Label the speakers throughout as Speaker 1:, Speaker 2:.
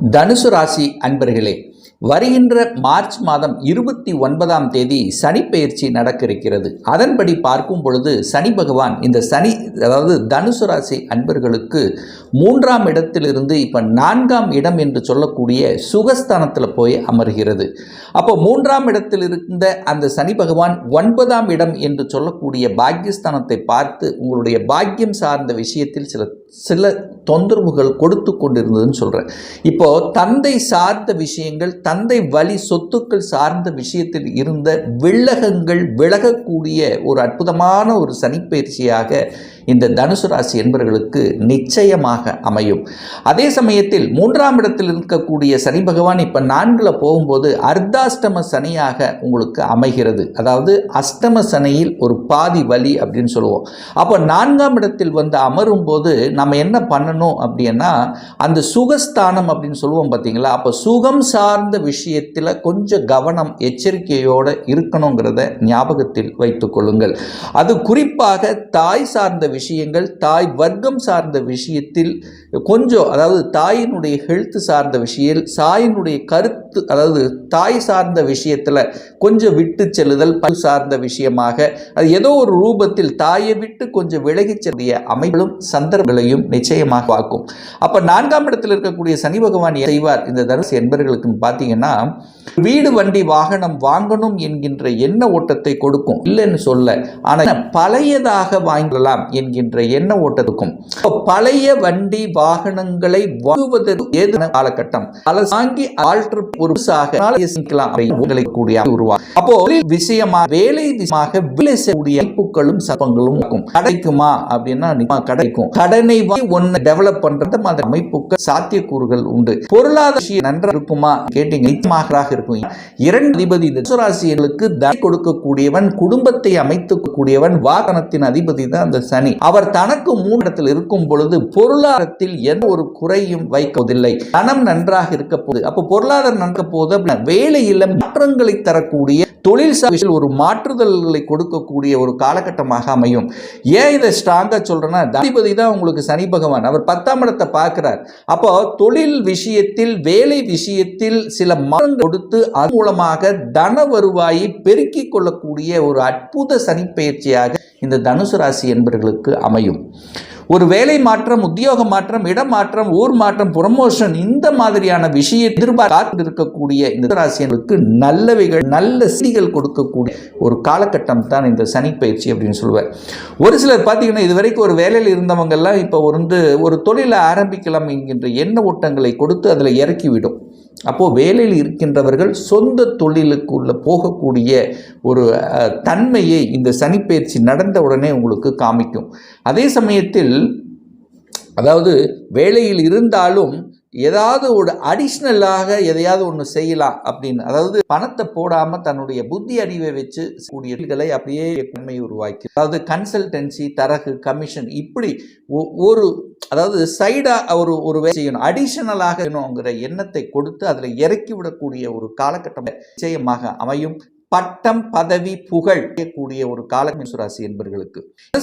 Speaker 1: தனுசு ராசி அன்பர்களே வருகின்ற மார்ச் மாதம் இருபத்தி ஒன்பதாம் தேதி சனி பெயர்ச்சி நடக்க இருக்கிறது அதன்படி பார்க்கும் பொழுது சனி பகவான் இந்த சனி அதாவது தனுசு ராசி அன்பர்களுக்கு மூன்றாம் இடத்திலிருந்து இப்போ நான்காம் இடம் என்று சொல்லக்கூடிய சுகஸ்தானத்தில் போய் அமர்கிறது. அப்போ மூன்றாம் இடத்தில் இருந்த அந்த சனி பகவான் ஒன்பதாம் இடம் என்று சொல்லக்கூடிய பாக்கியஸ்தானத்தை பார்த்து உங்களுடைய பாக்கியம் சார்ந்த விஷயத்தில் சில சில தொந்தரவுகள் கொடுத்து கொண்டிருந்ததுன்னு சொல்கிறேன் இப்போது தந்தை சார்ந்த விஷயங்கள் தந்தை வழி சொத்துக்கள் சார்ந்த விஷயத்தில் இருந்த வில்லகங்கள் விலகக்கூடிய ஒரு அற்புதமான ஒரு சனிப்பயிற்சியாக இந்த தனுசு ராசி என்பவர்களுக்கு நிச்சயமாக அமையும். அதே சமயத்தில் மூன்றாம் இடத்தில் இருக்கக்கூடிய சனி பகவான் இப்போ நான்கில் போகும்போது அர்த்தாஷ்டம சனியாக உங்களுக்கு அமைகிறது. அதாவது அஷ்டம சனியில் ஒரு பாதி வலி அப்படின்னு சொல்லுவோம். அப்போ நான்காம் இடத்தில் வந்து அமரும் போது நம்ம என்ன பண்ணணும் அப்படின்னா அந்த சுகஸ்தானம் அப்படின்னு சொல்லுவோம் பார்த்தீங்களா அப்போ சுகம் சார்ந்த விஷயத்தில் கொஞ்சம் கவனம் எச்சரிக்கையோடு இருக்கணுங்கிறத ஞாபகத்தில் வைத்துக் கொள்ளுங்கள். அது குறிப்பாக தாய் சார்ந்த விஷயங்கள் தாய் வர்க்கம் சார்ந்த விஷயத்தில் கொஞ்சம் அதாவது தாயினுடைய ஹெல்த் சார்ந்த விஷயம் தாயினுடைய கருத்து அதாவது தாய் சார்ந்த விஷயத்தில் கொஞ்சம் விட்டு செல்லுதல் பல் சார்ந்த விஷயமாக அது ஏதோ ஒரு ரூபத்தில் தாயை விட்டு கொஞ்சம் விலகிச் செல்லிய அமைப்புகளும் சந்தர்ப்பங்களையும் நிச்சயமாக பார்க்கும். அப்போ நான்காம் இடத்தில் இருக்கக்கூடிய சனி பகவான் செய்வார்? இந்த தனுசு என்பர்களுக்கு பார்த்தீங்கன்னா வீடு வண்டி வாகனம் வாங்கணும் என்கின்ற எண்ண ஓட்டத்தை கொடுக்கும். இல்லைன்னு சொல்ல. ஆனால் பழையதாக வாங்கலாம் என்கின்ற எண்ண ஓட்டத்துக்கும். பழைய வண்டி வாகனங்களை வாங்குவதற்கு ஏதுன காலகட்டம். பல வாங்கி ஆல்டர் ஒரு புதுசாக உங்களை கூடிய உருவாகும் அப்போ விஷயமா வேலை விஷயமாக வேலை செய்யக்கூடிய வாய்ப்புகளும் சப்பங்களும் இருக்கும். கிடைக்குமா அப்படின்னா கிடைக்கும். கடனை ஒன்னு டெவலப் பண்றது மாதிரி அமைப்புகள் சாத்தியக்கூறுகள் உண்டு. பொருளாதார விஷயம் நன்றா இருக்குமா கேட்டீங்க. நிச்சயமாக இருக்கும். இரண்டு அதிபதி தனுராசியர்களுக்கு தனி கொடுக்கக்கூடியவன் குடும்பத்தை அமைத்துக் கூடியவன் வாகனத்தின் அதிபதி தான் அந்த சனி. அவர் தனக்கு மூன்றத்தில் இருக்கும் பொழுது பொருளாதாரத்தில் எந்த ஒரு குறையும் வைக்கவதில்லை தனம் நன்றாக இருக்க போது. அப்போ பொருளாதாரம் நன்க போது வேலையில் மாற்றங்களை தரக்கூடிய தொழில் சார்பில் ஒரு மாற்றுதல்களை கொடுக்கக்கூடிய ஒரு காலகட்டமாக அமையும். ஏன் இதை ஸ்ட்ராங்காக சொல்கிறேன்னா அதிபதி தான் உங்களுக்கு சனி பகவான். அவர் பத்தாம் இடத்தை பார்க்குறார். அப்போ தொழில் விஷயத்தில் வேலை விஷயத்தில் சில மாற்றங்கள் கொடுத்து அது மூலமாக தன வருவாயை பெருக்கிக் கொள்ளக்கூடிய ஒரு அற்புத சனி பயிற்சியாக இந்த தனுசு ராசி என்பவர்களுக்கு அமையும். ஒரு வேலை மாற்றம் உத்தியோக மாற்றம் இடம் மாற்றம் ஊர் மாற்றம் ப்ரொமோஷன் இந்த மாதிரியான விஷய எதிர்பார்த்து இருக்கக்கூடிய இந்த ராசியர்களுக்கு நல்லவைகள் நல்ல செய்திகள் கொடுக்கக்கூடிய ஒரு காலகட்டம் தான் இந்த சனி பயிற்சி அப்படின்னு சொல்லுவார். ஒரு சிலர் பார்த்தீங்கன்னா இதுவரைக்கும் ஒரு வேலையில் இருந்தவங்கெல்லாம் இப்போ வந்து ஒரு தொழிலை ஆரம்பிக்கலாம் என்கின்ற எண்ண ஓட்டங்களை கொடுத்து அதில் இறக்கிவிடும். அப்போது வேலையில் இருக்கின்றவர்கள் சொந்த தொழிலுக்குள்ள போகக்கூடிய ஒரு அஹ், தன்மையை இந்த சனிப்பயிற்சி நடந்த உடனே உங்களுக்கு காமிக்கும். அதே சமயத்தில் அதாவது வேலையில் இருந்தாலும் ஏதாவது ஒரு அடிஷ்னலாக எதையாவது ஒன்று செய்யலாம் அப்படின்னு. அதாவது பணத்தை போடாமல் தன்னுடைய புத்தி அறிவை வச்சு கூடியகளை அப்படியே உண்மை உருவாக்கி. அதாவது கன்சல்டன்சி தரகு கமிஷன் இப்படி ஒ- ஒரு அதாவது சைடாக ஒரு ஒரு வேலை செய்யணும். அடிஷனலாக வேணுங்கிற எண்ணத்தை கொடுத்து அதில் இறக்கி விடக்கூடிய ஒரு காலகட்டம் நிச்சயமாக அமையும். பட்டம் பதவி புகழ் கூடிய ஒரு கால ராசி என்பர்களுக்கு.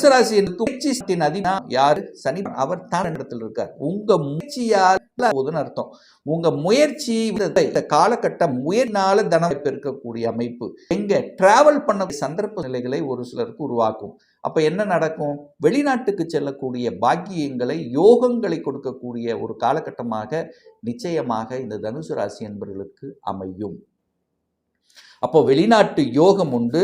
Speaker 1: ராசி முயற்சி அதினா யாரு? சனி அவர் தான் இடத்துல இருக்கார். உங்க முயற்சியால் போதுன்னு அர்த்தம். உங்க முயற்சி இந்த இந்த காலகட்டம் முயற்சினால தனம் பெருக்கக்கூடிய அமைப்பு. எங்க டிராவல் பண்ண சந்தர்ப்ப நிலைகளை ஒரு சிலருக்கு உருவாக்கும். அப்ப என்ன நடக்கும்? வெளிநாட்டுக்கு செல்லக்கூடிய பாக்கியங்களை யோகங்களை கொடுக்கக்கூடிய ஒரு காலகட்டமாக நிச்சயமாக இந்த தனுசு ராசி என்பவர்களுக்கு அமையும். அப்போ வெளிநாட்டு யோகம் உண்டு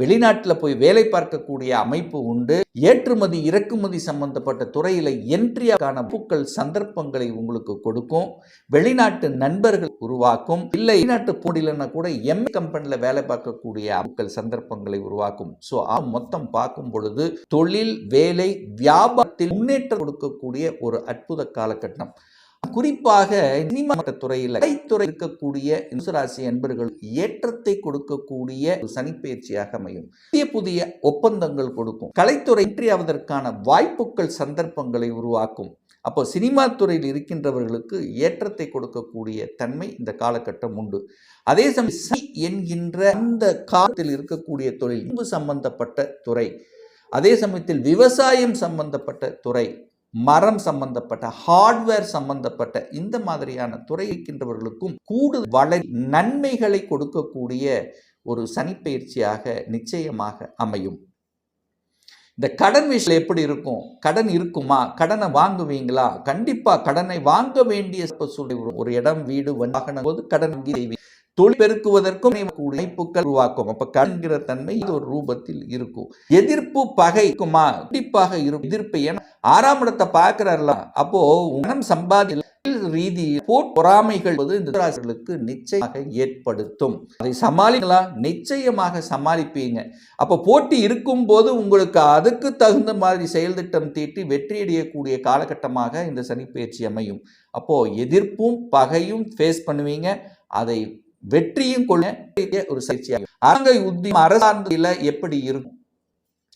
Speaker 1: வெளிநாட்டில் போய் வேலை பார்க்கக்கூடிய அமைப்பு உண்டு. ஏற்றுமதி இறக்குமதி சம்பந்தப்பட்ட துறையில் என்ட்ரியாக்கான பூக்கள் சந்தர்ப்பங்களை உங்களுக்கு கொடுக்கும். வெளிநாட்டு நண்பர்கள் உருவாக்கும். இல்லை வெளிநாட்டு போடியிலன்னா கூட எம் கம்பெனியில் வேலை பார்க்கக்கூடிய பூக்கள் சந்தர்ப்பங்களை உருவாக்கும். ஸோ மொத்தம் பார்க்கும் பொழுது தொழில் வேலை வியாபாரத்தில் முன்னேற்றம் கொடுக்கக்கூடிய ஒரு அற்புத காலகட்டம். குறிப்பாக சினிமா துறையில் கலைத்துறை இருக்கக்கூடிய இன்சுராசி என்பர்கள் ஏற்றத்தை கொடுக்கக்கூடிய ஒரு சனிப்பெயர்ச்சியாக அமையும். புதிய புதிய ஒப்பந்தங்கள் கொடுக்கும். கலைத்துறை இன்றியாவதற்கான வாய்ப்புகள் சந்தர்ப்பங்களை உருவாக்கும். அப்போ சினிமா துறையில் இருக்கின்றவர்களுக்கு ஏற்றத்தை கொடுக்கக்கூடிய தன்மை இந்த காலகட்டம் உண்டு. அதே சமயம் சி என்கின்ற அந்த காலத்தில் இருக்கக்கூடிய தொழில் சம்பந்தப்பட்ட துறை. அதே சமயத்தில் விவசாயம் சம்பந்தப்பட்ட துறை. மரம் சம்பந்தப்பட்ட ஹார்ட்வேர் சம்பந்தப்பட்ட இந்த மாதிரியான துறை இருக்கின்றவர்களுக்கும் கூடுதல் வள நன்மைகளை கொடுக்கக்கூடிய ஒரு சனிப்பயிற்சியாக நிச்சயமாக அமையும். இந்த கடன் விஷயம் எப்படி இருக்கும்? கடன் இருக்குமா? கடனை வாங்குவீங்களா? கண்டிப்பா கடனை வாங்க வேண்டிய ஒரு இடம் வீடு வாகனம் போது கடன் செய்வீங்க. தொழில் பெருக்குவதற்கும் வாய்ப்புகள் உருவாக்கும். அப்ப கண்கிற தன்மை இது ஒரு ரூபத்தில் இருக்கும். எதிர்ப்பு பகை இருக்குமா? கண்டிப்பாக இருக்கும். எதிர்ப்பு ஏன்னா ஆறாம் இடத்தை பார்க்கிறாருல அப்போ உணம் சம்பாதி ரீதி பொறாமைகள் வந்து இந்த நிச்சயமாக ஏற்படுத்தும். அதை சமாளிக்கலாம். நிச்சயமாக சமாளிப்பீங்க. அப்போ போட்டி இருக்கும்போது உங்களுக்கு அதுக்கு தகுந்த மாதிரி செயல் திட்டம் தீட்டி வெற்றியடையக்கூடிய காலகட்டமாக இந்த சனிப்பெயர்ச்சி அமையும். அப்போ எதிர்ப்பும் பகையும் ஃபேஸ் பண்ணுவீங்க. அதை வெற்றியும் கொள்ள ஒரு சர்ச்சையாக அரங்க உத்தியம் அரசாங்கத்தில் எப்படி இருக்கும்?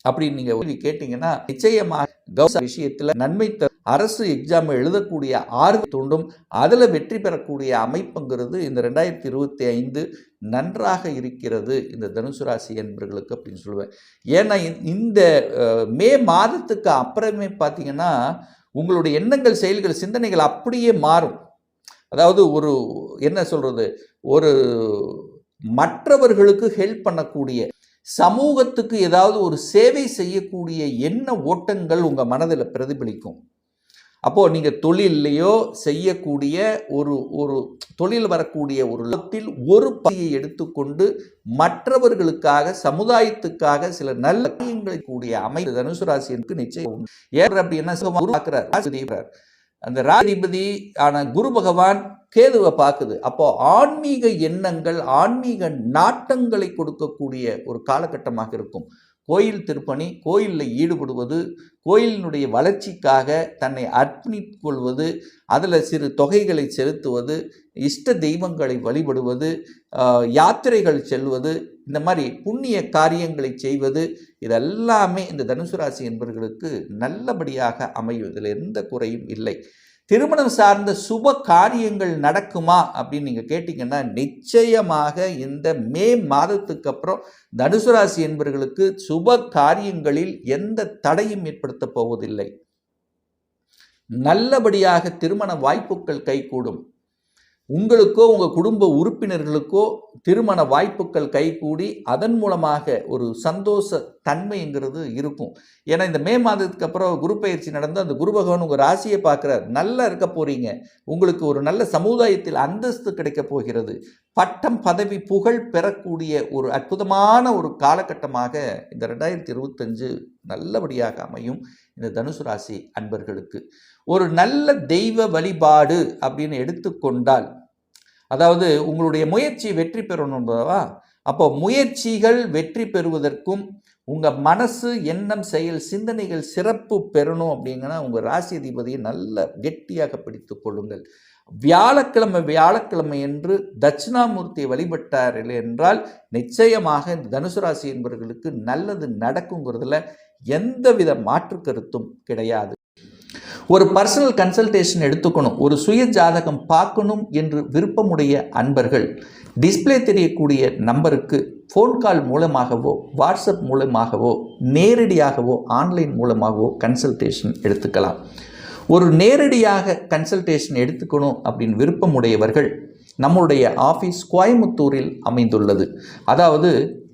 Speaker 1: அப்படின்னு நீங்க கேள்வி கேட்டீங்கன்னா நிச்சயமாக கவச விஷயத்துல நன்மை த அரசு எக்ஸாம் எழுதக்கூடிய ஆர்வம் தூண்டும் அதுல வெற்றி பெறக்கூடிய அமைப்புங்கிறது இந்த ரெண்டாயிரத்தி இருபத்தி ஐந்து நன்றாக இருக்கிறது. இந்த தனுசு ராசி என்பர்களுக்கு அப்படின்னு சொல்லுவேன். ஏன்னா இந்த- இந்த மே மாதத்துக்கு அப்புறமே பார்த்தீங்கன்னா உங்களுடைய எண்ணங்கள் செயல்கள் சிந்தனைகள் அப்படியே மாறும். அதாவது ஒரு என்ன சொல்கிறது ஒரு மற்றவர்களுக்கு ஹெல்ப் பண்ணக்கூடிய சமூகத்துக்கு ஏதாவது ஒரு சேவை செய்யக்கூடிய என்ன ஓட்டங்கள் உங்கள் மனதில் பிரதிபலிக்கும் அப்போது நீங்கள் தொழிலையோ செய்யக்கூடிய ஒரு ஒரு தொழில் வரக்கூடிய ஒரு லத்தில் ஒரு பகுதியை எடுத்துக்கொண்டு மற்றவர்களுக்காக சமுதாயத்துக்காக சில நல்ல காரியங்களை கூடிய அமைப்பு தனுசு ராசிக்கு நிச்சயம் உண்டு. ஏன் அப்படின்னா சிவபெருமான் பார்க்கிறார். அந்த ராதிபதி ஆன குரு பகவான் கேதுவை பார்க்குது. அப்போ ஆன்மீக எண்ணங்கள் ஆன்மீக நாட்டங்களை கொடுக்கக்கூடிய ஒரு காலகட்டமாக இருக்கும். கோயில் திருப்பணி கோயிலில் ஈடுபடுவது கோயிலினுடைய வளர்ச்சிக்காக தன்னை அர்ப்பணித்துக் கொள்வது அதில் சிறு தொகைகளை செலுத்துவது இஷ்ட தெய்வங்களை வழிபடுவது யாத்திரைகள் செல்வது இந்த மாதிரி புண்ணிய காரியங்களை செய்வது இதெல்லாமே இந்த தனுசு ராசி என்பவர்களுக்கு நல்லபடியாக அமைவதில் எந்த குறையும் இல்லை. திருமணம் சார்ந்த சுப காரியங்கள் நடக்குமா அப்படின்னு நீங்கள் கேட்டிங்கன்னா நிச்சயமாக இந்த மே மாதத்துக்கு அப்புறம் தனுசு ராசி என்பவர்களுக்கு சுப காரியங்களில் எந்த தடையும் ஏற்படுத்த போவதில்லை. நல்லபடியாக திருமண வாய்ப்புகள் கைகூடும். உங்களுக்கோ உங்கள் குடும்ப உறுப்பினர்களுக்கோ திருமண வாய்ப்புகள் கைகூடி அதன் மூலமாக ஒரு சந்தோஷ தன்மைங்கிறது இருக்கும். ஏன்னா இந்த மே மாதத்துக்கு அப்புறம் குரு பயிற்சி நடந்து அந்த குரு பகவான் உங்கள் ராசியை பார்க்குறார். நல்லா இருக்க போகிறீங்க உங்களுக்கு ஒரு நல்ல சமுதாயத்தில் அந்தஸ்து கிடைக்க போகிறது. பட்டம் பதவி புகழ் பெறக்கூடிய ஒரு அற்புதமான ஒரு காலகட்டமாக இந்த ரெண்டாயிரத்தி இருபத்தஞ்சு நல்லபடியாக அமையும் இந்த தனுசு ராசி அன்பர்களுக்கு. ஒரு நல்ல தெய்வ வழிபாடு அப்படின்னு எடுத்துக்கொண்டால் அதாவது உங்களுடைய முயற்சி வெற்றி பெறணும்பவா அப்போ முயற்சிகள் வெற்றி பெறுவதற்கும் உங்கள் மனசு எண்ணம் செயல் சிந்தனைகள் சிறப்பு பெறணும் அப்படிங்கன்னா உங்கள் ராசி அதிபதியை நல்ல கெட்டியாக பிடித்து கொள்ளுங்கள். வியாழக்கிழமை வியாழக்கிழமை என்று தட்சிணாமூர்த்தியை வழிபட்டார்கள் என்றால் நிச்சயமாக இந்த தனுசு ராசி என்பவர்களுக்கு நல்லது நடக்குங்கிறதுல எந்தவித மாற்று கருத்தும் கிடையாது. ஒரு பர்சனல் கன்சல்டேஷன் எடுத்துக்கணும். ஒரு சுய ஜாதகம் பார்க்கணும் என்று விருப்பமுடைய அன்பர்கள். டிஸ்ப்ளே தெரியக்கூடிய நம்பருக்கு ஃபோன் கால் மூலமாகவோ வாட்ஸ்அப் மூலமாகவோ நேரடியாகவோ ஆன்லைன் மூலமாகவோ கன்சல்டேஷன் எடுத்துக்கலாம். ஒரு நேரடியாக கன்சல்டேஷன் எடுத்துக்கணும் அப்படின்னு விருப்பமுடையவர்கள் நம்முடைய ஆஃபீஸ் கோயம்புத்தூரில் அமைந்துள்ளது. அதாவது